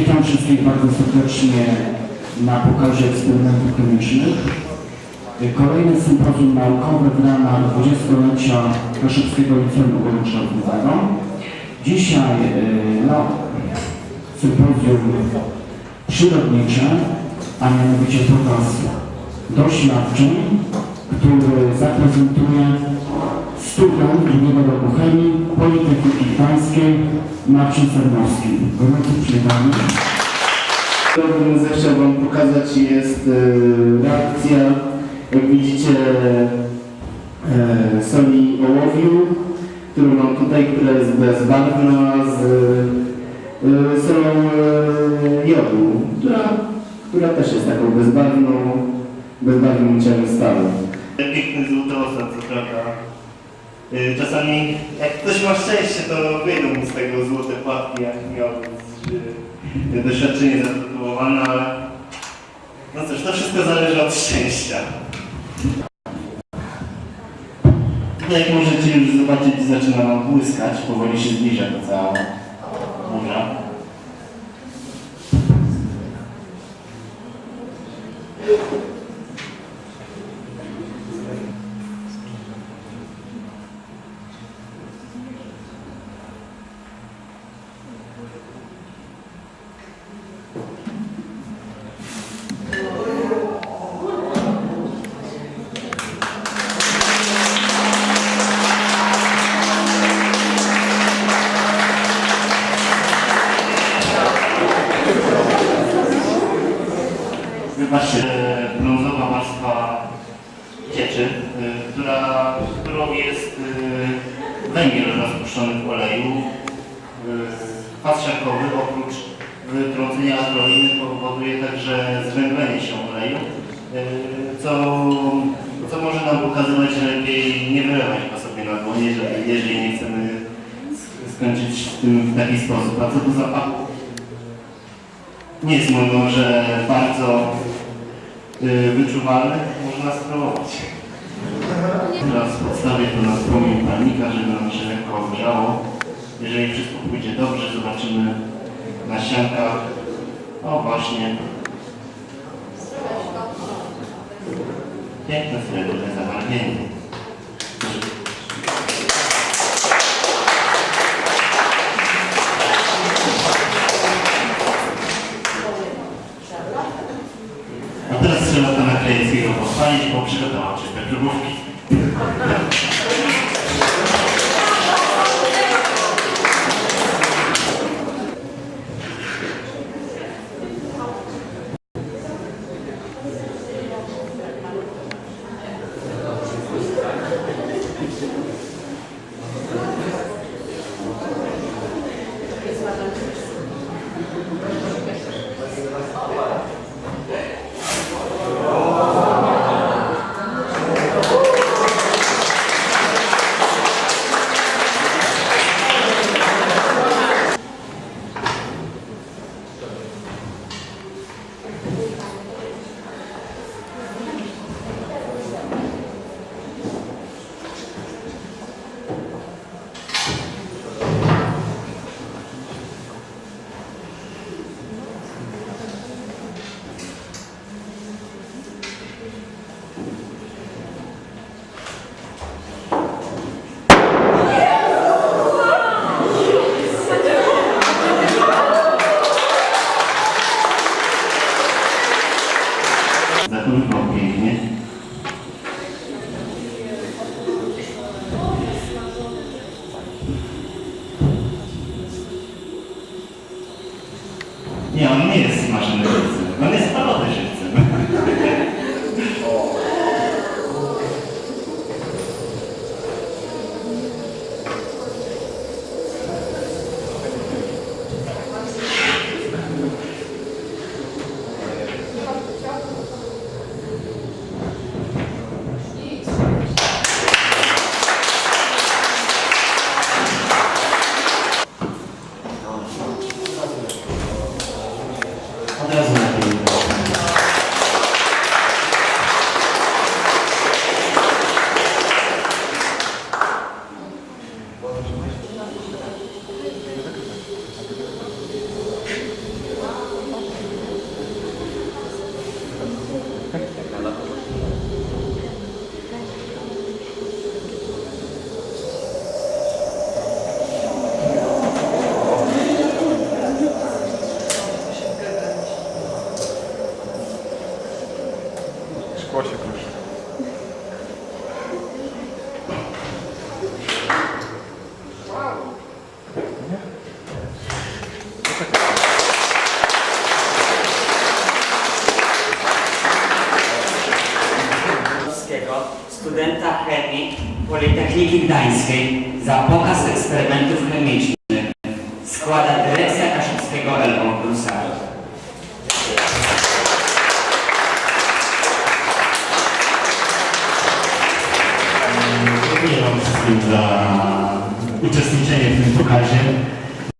Witam wszystkich bardzo serdecznie na pokazie eksperymentów chemicznych. Kolejny sympozjum naukowe w ramach 20-lecia Kaszubskiego Liceum Ogólnokształcącego. Dzisiaj e, no, sympozjum przyrodnicze, a mianowicie pokaz doświadczeń, który zaprezentuje student drugiego roku Gdańskiej Marcin Sarnowski. Gorąco przywitamy. To bym zechciał Wam pokazać jest e, reakcja, jak widzicie, e, soli ołowiu, którą mam tutaj, która jest bezbarwna z e, solą e, jodu, która, która też jest taką bezbarwną, bezbarwnym ciałem stalu. Piękny złoty osad, co prawda. Y, Czasami, jak ktoś ma szczęście, to wyjdą mu z tego złote płatki, jak miał doświadczenie zatatuowane, ale no cóż, to wszystko zależy od szczęścia. Tutaj jak możecie już zobaczyć, zaczyna nam błyskać, powoli się zbliża ta cała burza. Wybaczcie, e, brązowa warstwa cieczy, e, która, którą jest e, węgiel rozpuszczony w oleju. Pas siarkowy oprócz wytrącenia atroliny powoduje także zwęglenie się oleju, co, co może nam pokazywać, że lepiej nie wylewać go sobie na dłonie, jeżeli, jeżeli nie chcemy sk- skończyć z tym w taki sposób. A co do zapachu? Nie jest mówią, że bardzo y, wyczuwalny, można spróbować. Teraz podstawię to na strumień palnika, żeby nam się lekko ogrzało. Jeżeli wszystko pójdzie dobrze, zobaczymy na ściankach. O właśnie. Piękne srebrne zabarwienie. Lejeckiego powstanie i było przygotował czyste próbówki. Nie, on perfect. Politechniki Gdańskiej za pokaz eksperymentów chemicznych składa Dyrekcja Kaszubskiego Elmo Brusara. Dziękuję wszystkim za uczestniczenie w tym pokazie.